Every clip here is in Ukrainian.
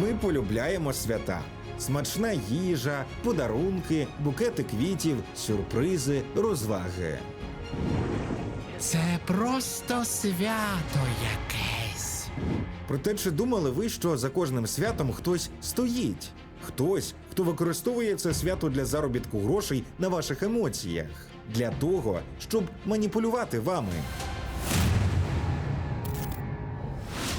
Ми полюбляємо свята. Смачна їжа, подарунки, букети квітів, сюрпризи, розваги. Це просто свято якесь. Проте чи думали ви, що за кожним святом хтось стоїть? Хтось, хто використовує це свято для заробітку грошей на ваших емоціях, для того, щоб маніпулювати вами.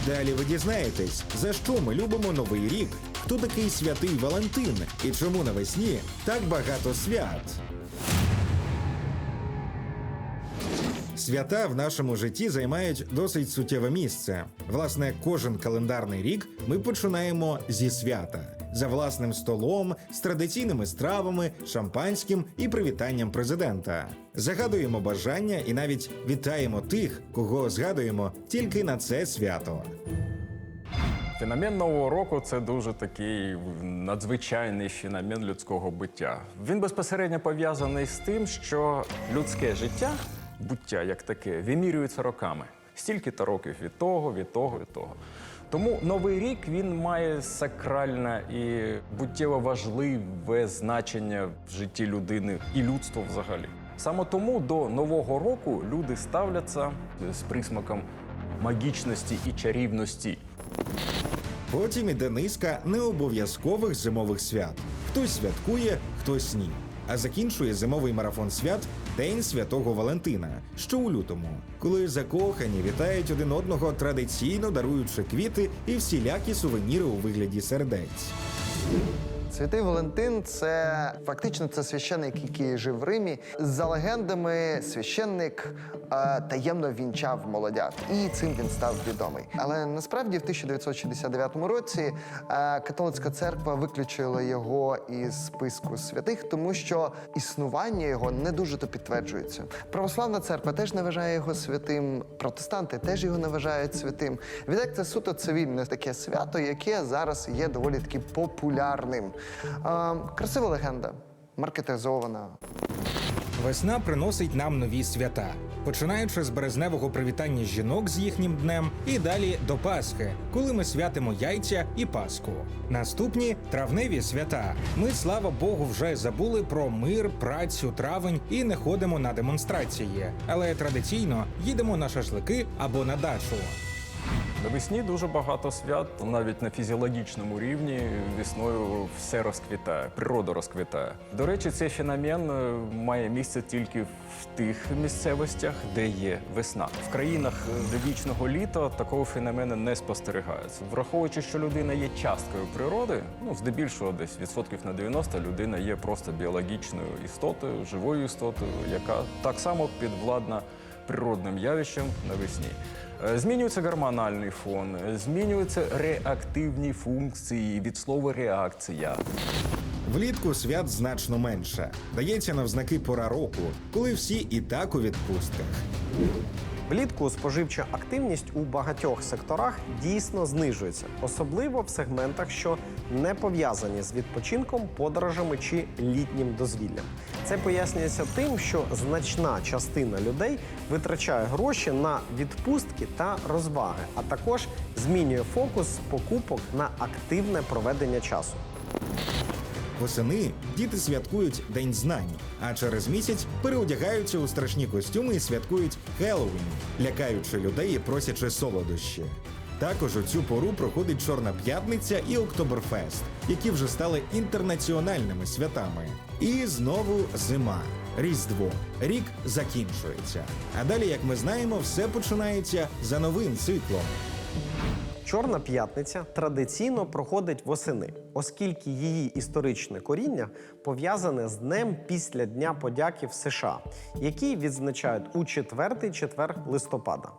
Далі ви дізнаєтесь, за що ми любимо новий рік, хто такий святий Валентин і чому навесні так багато свят. Свята в нашому житті займають досить суттєве місце. Власне, кожен календарний рік ми починаємо зі свята за власним столом, з традиційними стравами, шампанським і привітанням президента. Загадуємо бажання і навіть вітаємо тих, кого згадуємо тільки на це свято. Феномен нового року це дуже такий надзвичайний феномен людського буття. Він безпосередньо пов'язаний з тим, що людське життя, буття як таке, вимірюється роками. Стільки-то років від того, від того, від того. Тому новий рік він має сакральне і буттєво важливе значення в житті людини і людства взагалі. Саме тому до нового року люди ставляться з присмаком магічності і чарівності. Потім іде низка необов'язкових зимових свят. Хтось святкує, хтось ні. А закінчує зимовий марафон свят День Святого Валентина, що у лютому, коли закохані вітають один одного традиційно даруючи квіти і всілякі сувеніри у вигляді сердець. Святий Валентин це фактично це священник, який жив в Римі. За легендами, священник е, таємно вінчав молодят, і цим він став відомий. Але насправді в 1969 році е, католицька церква виключила його із списку святих, тому що існування його не дуже то підтверджується. Православна церква теж не вважає його святим. Протестанти теж його не вважають святим. Відтак це суто цивільне таке свято, яке зараз є доволі таки популярним. Е, красива легенда, маркетизована. Весна приносить нам нові свята, починаючи з березневого привітання жінок з їхнім днем і далі до Пасхи, коли ми святимо яйця і Пасху. Наступні травневі свята. Ми, слава Богу, вже забули про мир, працю, травень і не ходимо на демонстрації, але традиційно їдемо на шашлики або на дачу. Навесні дуже багато свят, навіть на фізіологічному рівні весною все розквітає, природа розквітає. До речі, цей феномен е, має місце тільки в тих місцевостях, де є весна. В країнах е, де вічного літа такого феномену не спостерігається. Враховуючи, що людина є часткою природи, ну здебільшого десь відсотків на 90 людина є просто біологічною істотою, живою істотою, яка так само підвладна природним явищам навесні. Е, Змінюється гормональний фон, е, змінюються реактивні функції від слова реакція. Влітку свят значно менше. Дається навзнаки пора року, коли всі і так у відпустках. Влітку споживча активність у багатьох секторах дійсно знижується, особливо в сегментах, що не пов'язані з відпочинком, подорожами чи літнім дозвіллям. Це пояснюється тим, що значна частина людей витрачає гроші на відпустки та розваги, а також змінює фокус покупок на активне проведення часу. Восени діти святкують День знань, а через місяць переодягаються у страшні костюми і святкують Хеллоуін, лякаючи людей і просячи солодощі. Також у цю пору проходить Чорна п'ятниця і Октоберфест, які вже стали інтернаціональними святами. І знову зима. Різдво. Рік закінчується. А далі, як ми знаємо, все починається за новим циклом. Чорна п'ятниця традиційно проходить восени, оскільки її історичне коріння пов'язане з днем після Дня подяки в США, який відзначають у четвертий четвер листопада.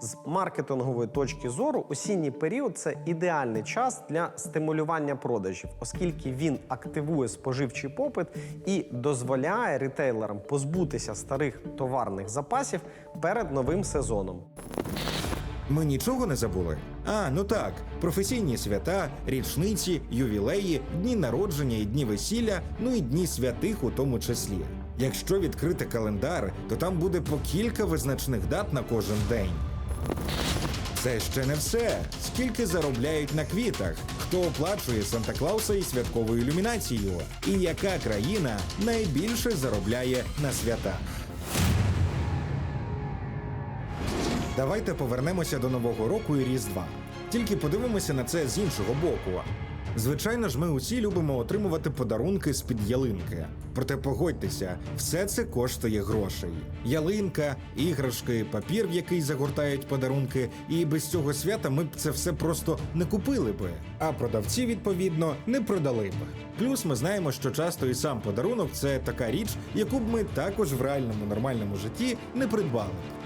З маркетингової точки зору, осінній період це ідеальний час для стимулювання продажів, оскільки він активує споживчий попит і дозволяє ритейлерам позбутися старих товарних запасів перед новим сезоном. Ми нічого не забули? А, ну так, професійні свята, річниці, ювілеї, дні народження і дні весілля, ну і дні святих у тому числі. Якщо відкрити календар, то там буде по кілька визначних дат на кожен день. Це ще не все. Скільки заробляють на квітах? хто оплачує Санта Клауса і святкову ілюмінацію, і яка країна найбільше заробляє на святах. Давайте повернемося до Нового року і Різдва. Тільки подивимося на це з іншого боку. Звичайно ж, ми усі любимо отримувати подарунки з-під ялинки. Проте погодьтеся, все це коштує грошей. Ялинка, іграшки, папір, в який загортають подарунки, і без цього свята ми б це все просто не купили би. А продавці, відповідно, не продали б. Плюс ми знаємо, що часто і сам подарунок це така річ, яку б ми також в реальному нормальному житті не придбали б.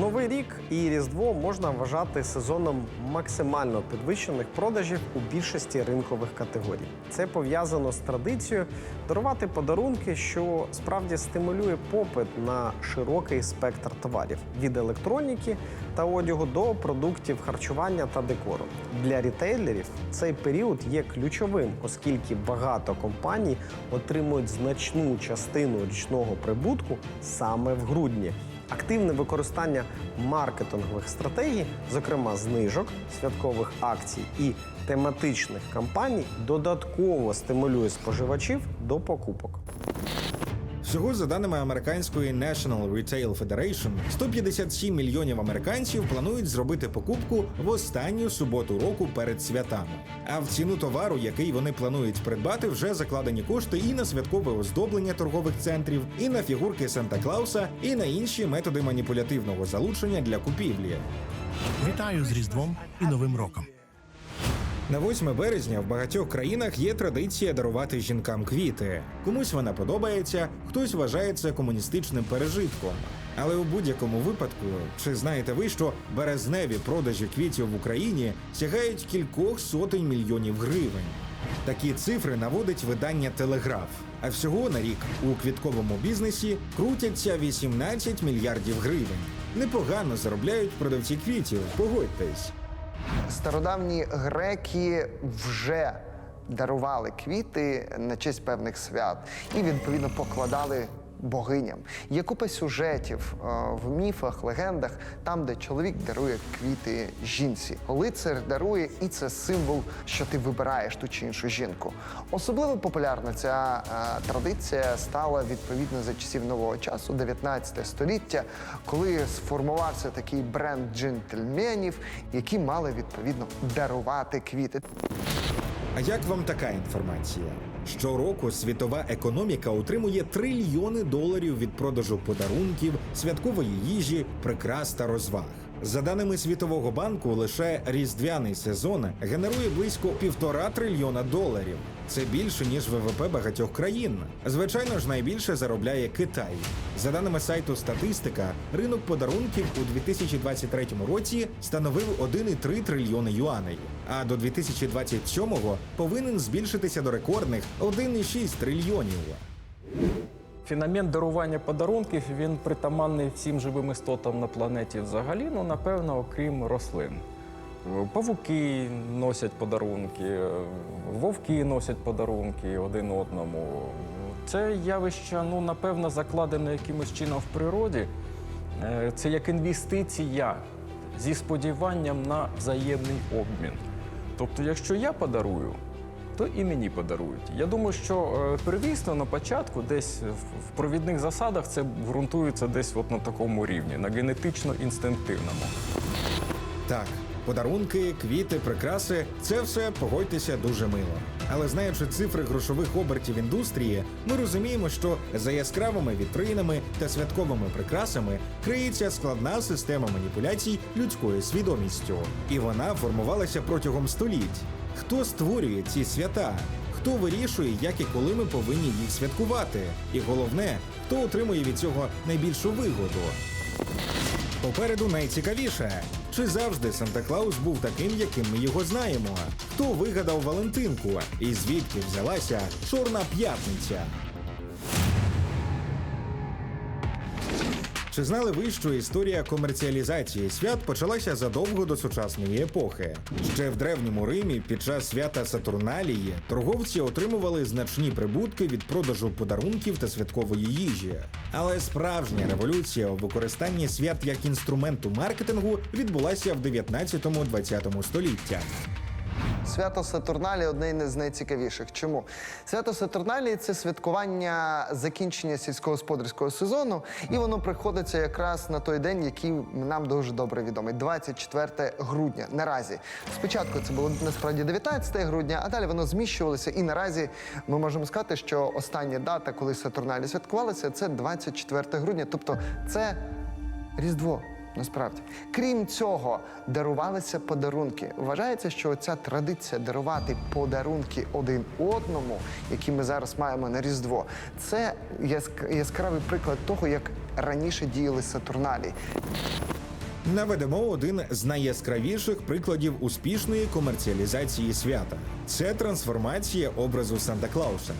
Новий рік і Різдво можна вважати сезоном максимально підвищених продажів у більшості ринкових категорій. Це пов'язано з традицією дарувати подарунки, що справді стимулює попит на широкий спектр товарів від електроніки та одягу до продуктів харчування та декору. Для рітейлерів цей період є ключовим, оскільки багато компаній отримують значну частину річного прибутку саме в грудні. Активне використання маркетингових стратегій, зокрема знижок, святкових акцій і тематичних кампаній, додатково стимулює споживачів до покупок. Всього, за даними американської National Retail Federation, 157 мільйонів американців планують зробити покупку в останню суботу року перед святами. А в ціну товару, який вони планують придбати, вже закладені кошти і на святкове оздоблення торгових центрів, і на фігурки Санта Клауса, і на інші методи маніпулятивного залучення для купівлі. Вітаю з Різдвом і Новим роком. На 8 березня в багатьох країнах є традиція дарувати жінкам квіти. Комусь вона подобається, хтось вважає це комуністичним пережитком. Але у будь-якому випадку, чи знаєте ви, що березневі продажі квітів в Україні сягають кількох сотень мільйонів гривень? Такі цифри наводить видання Телеграф. А всього на рік у квітковому бізнесі крутяться 18 мільярдів гривень. Непогано заробляють продавці квітів, погодьтесь. Стародавні греки вже дарували квіти на честь певних свят і відповідно покладали богиням. Є купа сюжетів е, в міфах, легендах, там, де чоловік дарує квіти жінці. Лицар дарує, і це символ, що ти вибираєш ту чи іншу жінку. Особливо популярна ця е, традиція стала відповідно за часів нового часу, 19 століття, коли сформувався такий бренд джентльменів, які мали відповідно дарувати квіти. А як вам така інформація? Щороку світова економіка отримує трильйони доларів від продажу подарунків, святкової їжі, прикрас та розваг. За даними Світового банку, лише різдвяний сезон генерує близько півтора трильйона доларів. Це більше ніж ВВП багатьох країн. Звичайно ж, найбільше заробляє Китай. За даними сайту статистика, ринок подарунків у 2023 році становив 1,3 трильйони юаней, а до 2027-го повинен збільшитися до рекордних 1,6 трильйонів. Феномен дарування подарунків він притаманний всім живим істотам на планеті взагалі, ну напевно, окрім рослин. Павуки носять подарунки, вовки носять подарунки один одному. Це явище, ну, напевно, закладене якимось чином в природі. Е, Це як інвестиція зі сподіванням на взаємний обмін. Тобто, якщо я подарую, то і мені подарують. Я думаю, що е, первісно на початку, десь в- провідних засадах, це ґрунтується десь от на такому рівні, на генетично-інстинктивному. Так, подарунки, квіти, прикраси це все погодьтеся дуже мило. Але знаючи цифри грошових обертів індустрії, ми розуміємо, що за яскравими вітринами та святковими прикрасами криється складна система маніпуляцій людською свідомістю, і вона формувалася протягом століть. Хто створює ці свята? Хто вирішує, як і коли ми повинні їх святкувати? І головне, хто отримує від цього найбільшу вигоду? Попереду найцікавіше. Чи завжди Санта Клаус був таким, яким ми його знаємо? Хто вигадав Валентинку? І звідки взялася Чорна п'ятниця? Чи знали ви, що історія комерціалізації свят почалася задовго до сучасної епохи? Ще в древньому Римі під час свята Сатурналії торговці отримували значні прибутки від продажу подарунків та святкової їжі. Але справжня революція у використанні свят як інструменту маркетингу відбулася в 19-20 століттях. Свято Сатурналі одне з найцікавіших. Чому? Свято Сатурналі це святкування закінчення сільськогосподарського сезону, і воно приходиться якраз на той день, який нам дуже добре відомий 24 грудня. Наразі спочатку це було насправді 19 грудня, а далі воно зміщувалося. І наразі ми можемо сказати, що остання дата, коли Сатурналі святкувалися, це 24 грудня. Тобто це Різдво. Насправді, крім цього, дарувалися подарунки. Вважається, що ця традиція дарувати подарунки один одному, які ми зараз маємо на Різдво, це яск- яскравий приклад того, як раніше діяли Сатурналі. Наведемо один з найяскравіших прикладів успішної комерціалізації свята. Це трансформація образу Санта Клауса.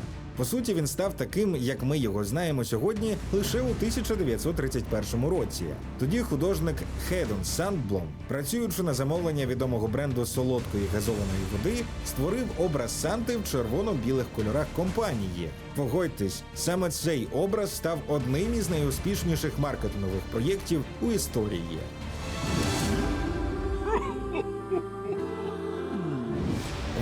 По суті, він став таким, як ми його знаємо сьогодні, лише у 1931 році. Тоді художник Хедон Сандблом, працюючи на замовлення відомого бренду солодкої газованої води, створив образ Санти в червоно-білих кольорах компанії. Погодьтесь, саме цей образ став одним із найуспішніших маркетингових проєктів у історії.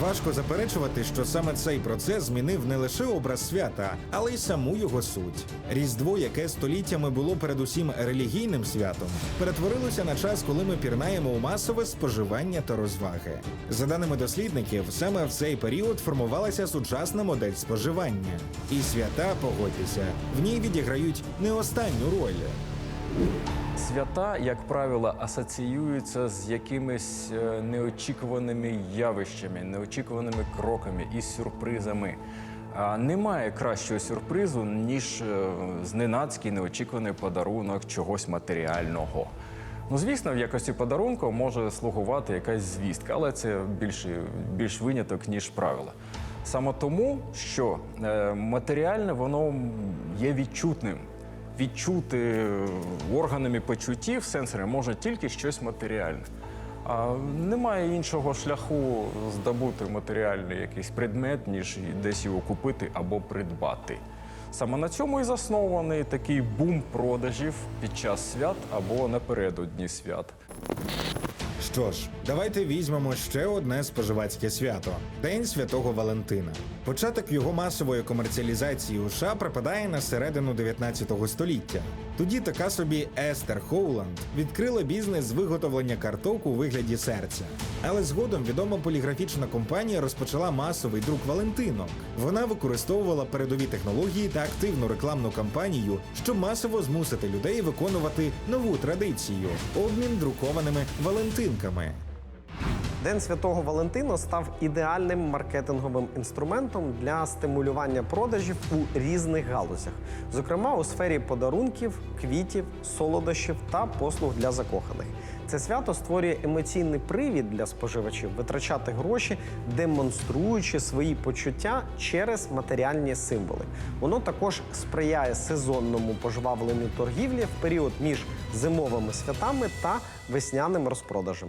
Важко заперечувати, що саме цей процес змінив не лише образ свята, але й саму його суть. Різдво, яке століттями було передусім релігійним святом, перетворилося на час, коли ми пірнаємо у масове споживання та розваги. За даними дослідників, саме в цей період формувалася сучасна модель споживання. І свята, погодьтеся, в ній відіграють не останню роль. Свята, як правило, асоціюються з якимись е, неочікуваними явищами, неочікуваними кроками і сюрпризами. А немає кращого сюрпризу, ніж е, зненацький неочікуваний подарунок чогось матеріального. Ну, звісно, в якості подарунку може слугувати якась звістка, але це більше, більш виняток, ніж правило. Саме тому, що е, матеріальне воно є відчутним відчути органами почуттів сенсорами може тільки щось матеріальне. А немає іншого шляху здобути матеріальний якийсь предмет, ніж десь його купити або придбати. Саме на цьому і заснований такий бум продажів під час свят або напередодні свят. Що ж, давайте візьмемо ще одне споживацьке свято День Святого Валентина. Початок його масової комерціалізації у США припадає на середину 19 століття. Тоді така собі Естер Хоуланд відкрила бізнес з виготовлення карток у вигляді серця. Але згодом відома поліграфічна компанія розпочала масовий друк Валентинок. Вона використовувала передові технології та активну рекламну кампанію, щоб масово змусити людей виконувати нову традицію обмін друкованими Валентинками. День Святого Валентина став ідеальним маркетинговим інструментом для стимулювання продажів у різних галузях, зокрема у сфері подарунків, квітів, солодощів та послуг для закоханих. Це свято створює емоційний привід для споживачів витрачати гроші, демонструючи свої почуття через матеріальні символи. Воно також сприяє сезонному пожвавленню торгівлі в період між зимовими святами та весняним розпродажем.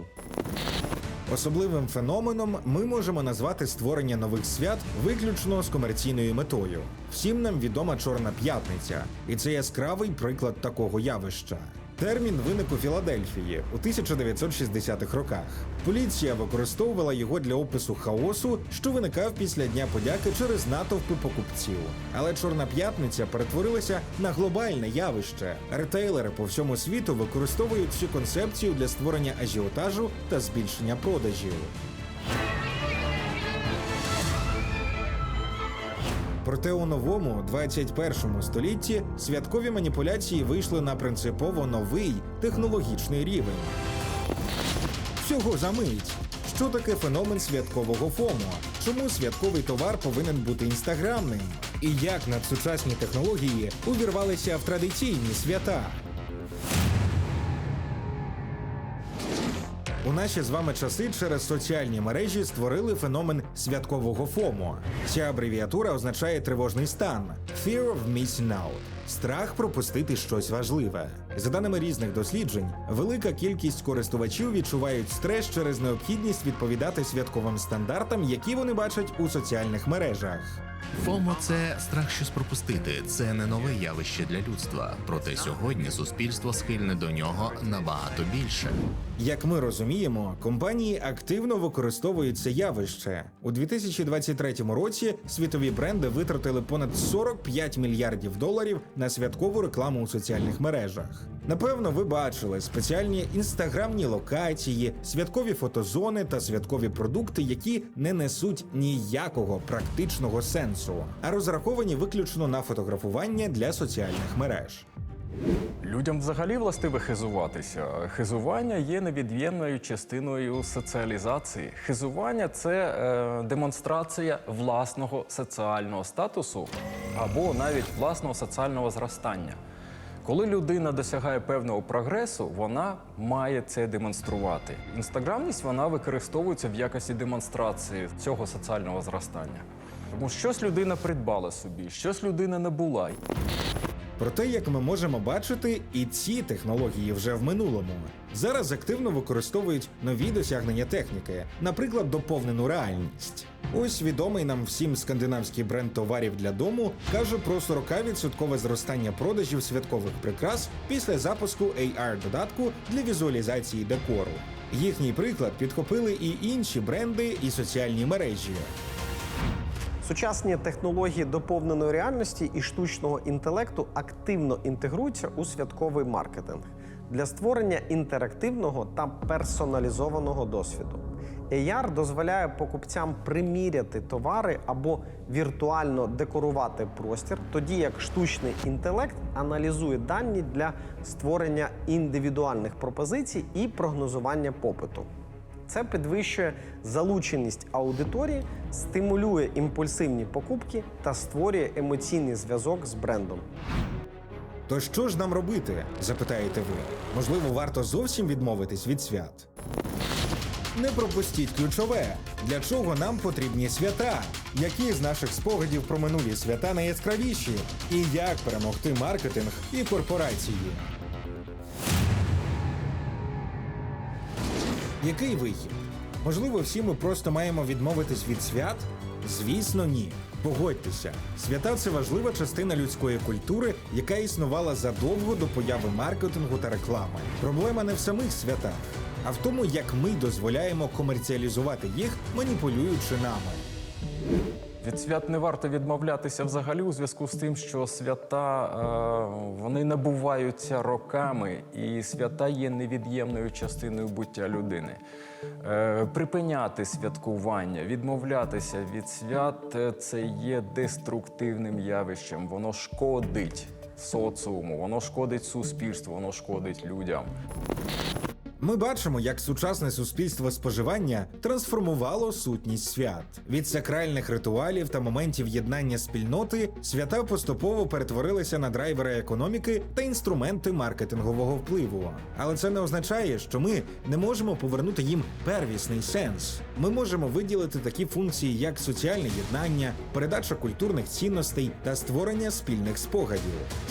Особливим феноменом ми можемо назвати створення нових свят виключно з комерційною метою. Всім нам відома Чорна п'ятниця, і це яскравий приклад такого явища. Термін виник у Філадельфії у 1960-х роках. Поліція використовувала його для опису хаосу, що виникав після Дня подяки через натовпи покупців. Але Чорна п'ятниця перетворилася на глобальне явище. Ретейлери по всьому світу використовують цю концепцію для створення ажіотажу та збільшення продажів. Проте у новому 21 столітті святкові маніпуляції вийшли на принципово новий технологічний рівень. Всього за мить. Що таке феномен святкового ФОМО? Чому святковий товар повинен бути інстаграмним? І як надсучасні технології увірвалися в традиційні свята? У наші з вами часи через соціальні мережі створили феномен святкового ФОМО. Ця абревіатура означає тривожний стан Fear of Missing Out – страх пропустити щось важливе. За даними різних досліджень, велика кількість користувачів відчувають стрес через необхідність відповідати святковим стандартам, які вони бачать у соціальних мережах. ФОМО це страх щось пропустити. Це не нове явище для людства. Проте сьогодні суспільство схильне до нього набагато більше. Як ми розуміємо, компанії активно використовують це явище. У 2023 році світові бренди витратили понад 45 мільярдів доларів на святкову рекламу у соціальних мережах. Напевно, ви бачили спеціальні інстаграмні локації, святкові фотозони та святкові продукти, які не несуть ніякого практичного сенсу, а розраховані виключно на фотографування для соціальних мереж. Людям взагалі властиве хизуватися. Хизування є невід'ємною частиною соціалізації. Хизування це е, демонстрація власного соціального статусу або навіть власного соціального зростання. Коли людина досягає певного прогресу, вона має це демонструвати. Інстаграмність вона використовується в якості демонстрації цього соціального зростання. Тому щось людина придбала собі, щось людина набула. Проте, як ми можемо бачити, і ці технології вже в минулому. Зараз активно використовують нові досягнення техніки, наприклад, доповнену реальність. Ось відомий нам всім скандинавський бренд товарів для дому каже про 40% зростання продажів святкових прикрас після запуску AR-додатку для візуалізації декору. Їхній приклад підхопили і інші бренди і соціальні мережі. Сучасні технології доповненої реальності і штучного інтелекту активно інтегруються у святковий маркетинг для створення інтерактивного та персоналізованого досвіду. AR дозволяє покупцям приміряти товари або віртуально декорувати простір, тоді як штучний інтелект аналізує дані для створення індивідуальних пропозицій і прогнозування попиту. Це підвищує залученість аудиторії, стимулює імпульсивні покупки та створює емоційний зв'язок з брендом. То що ж нам робити? запитаєте ви. Можливо, варто зовсім відмовитись від свят. Не пропустіть ключове, для чого нам потрібні свята, які з наших спогадів про минулі свята найяскравіші, і як перемогти маркетинг і корпорації. Який вихід? Можливо, всі ми просто маємо відмовитись від свят? Звісно, ні. Погодьтеся, свята це важлива частина людської культури, яка існувала задовго до появи маркетингу та реклами. Проблема не в самих святах, а в тому, як ми дозволяємо комерціалізувати їх, маніпулюючи нами. Від свят не варто відмовлятися взагалі у зв'язку з тим, що свята е, вони набуваються роками, і свята є невід'ємною частиною буття людини. Е, припиняти святкування, відмовлятися від свят е, це є деструктивним явищем. Воно шкодить соціуму, воно шкодить суспільству, воно шкодить людям. Ми бачимо, як сучасне суспільство споживання трансформувало сутність свят. Від сакральних ритуалів та моментів єднання спільноти свята поступово перетворилися на драйвери економіки та інструменти маркетингового впливу. Але це не означає, що ми не можемо повернути їм первісний сенс. Ми можемо виділити такі функції, як соціальне єднання, передача культурних цінностей та створення спільних спогадів.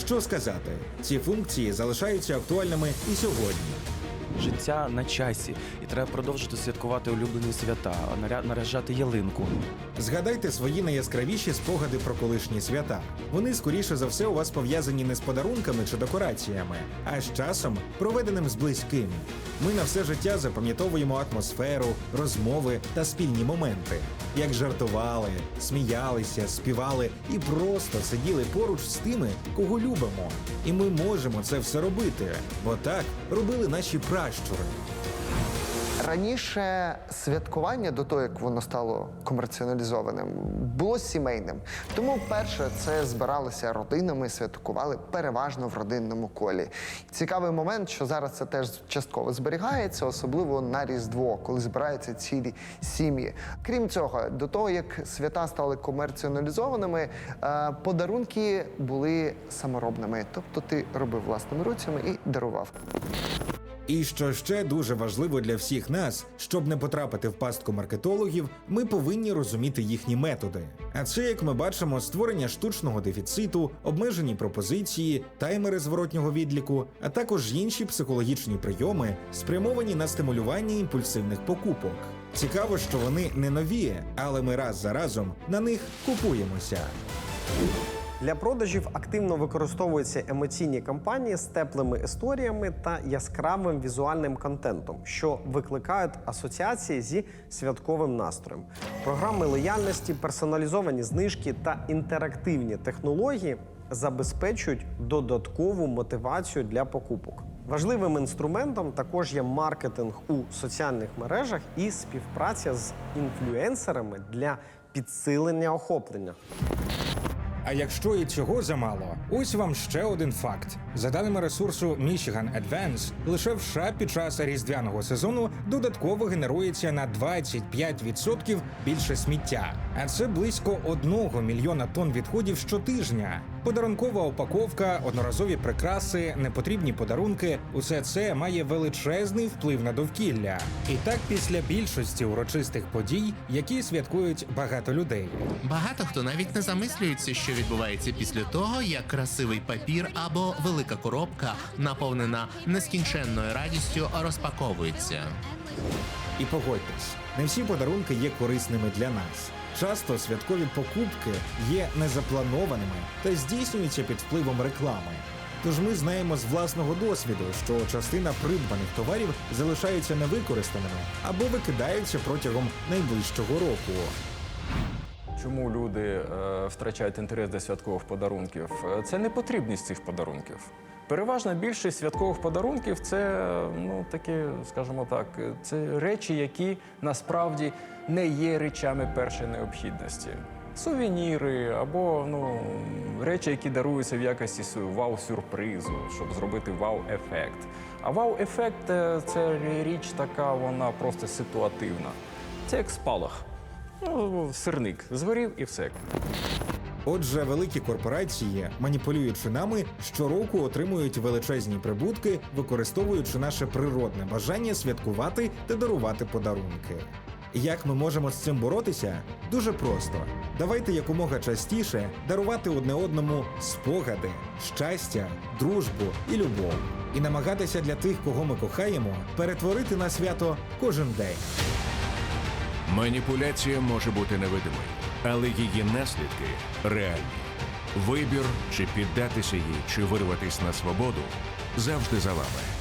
Що сказати, ці функції залишаються актуальними і сьогодні. Життя на часі, і треба продовжити святкувати улюблені свята, наря- наряжати ялинку. Згадайте свої найяскравіші спогади про колишні свята. Вони скоріше за все у вас пов'язані не з подарунками чи декораціями, а з часом, проведеним з близьким. Ми на все життя запам'ятовуємо атмосферу, розмови та спільні моменти, як жартували, сміялися, співали і просто сиділи поруч з тими, кого любимо. І ми можемо це все робити, бо так робили наші пращури. Раніше святкування до того, як воно стало комерціоналізованим, було сімейним. Тому перше це збиралися родинами, святкували переважно в родинному колі. Цікавий момент, що зараз це теж частково зберігається, особливо на Різдво, коли збираються цілі сім'ї. Крім цього, до того як свята стали комерціоналізованими, е, подарунки були саморобними. Тобто ти робив власними руцями і дарував. І що ще дуже важливо для всіх нас, щоб не потрапити в пастку маркетологів, ми повинні розуміти їхні методи. А це, як ми бачимо, створення штучного дефіциту, обмежені пропозиції, таймери зворотнього відліку, а також інші психологічні прийоми, спрямовані на стимулювання імпульсивних покупок. Цікаво, що вони не нові, але ми раз за разом на них купуємося. Для продажів активно використовуються емоційні кампанії з теплими історіями та яскравим візуальним контентом, що викликають асоціації зі святковим настроєм. Програми лояльності, персоналізовані знижки та інтерактивні технології забезпечують додаткову мотивацію для покупок. Важливим інструментом також є маркетинг у соціальних мережах і співпраця з інфлюенсерами для підсилення охоплення. А якщо і цього замало, ось вам ще один факт. За даними ресурсу Michigan Advance, лише в США під час різдвяного сезону додатково генерується на 25% більше сміття, а це близько 1 мільйона тонн відходів щотижня. Подарункова упаковка, одноразові прикраси, непотрібні подарунки усе це має величезний вплив на довкілля. І так після більшості урочистих подій, які святкують багато людей. Багато хто навіть не замислюється, що відбувається після того, як красивий папір або велика коробка, наповнена нескінченною радістю, розпаковується. І погодьтесь, не всі подарунки є корисними для нас. Часто святкові покупки є незапланованими та здійснюються під впливом реклами. Тож ми знаємо з власного досвіду, що частина придбаних товарів залишаються невикористаними або викидаються протягом найближчого року. Чому люди е, втрачають інтерес до святкових подарунків? Е, Це непотрібність цих подарунків. Переважна більшість святкових подарунків це е, ну такі, скажімо так, е, це речі, які насправді не є речами першої необхідності. Сувеніри або ну, речі, які даруються в якості вау-сюрпризу, щоб зробити вау-ефект. А вау-ефект е, це річ така, вона просто ситуативна. Це як спалах. Ну, сирник згорів і все. Отже, великі корпорації, маніпулюючи нами, щороку отримують величезні прибутки, використовуючи наше природне бажання святкувати та дарувати подарунки. Як ми можемо з цим боротися? Дуже просто. Давайте якомога частіше дарувати одне одному спогади, щастя, дружбу і любов. І намагатися для тих, кого ми кохаємо, перетворити на свято кожен день. Маніпуляція може бути невидимою, але її наслідки реальні. Вибір, чи піддатися їй, чи вирватися на свободу, завжди за вами.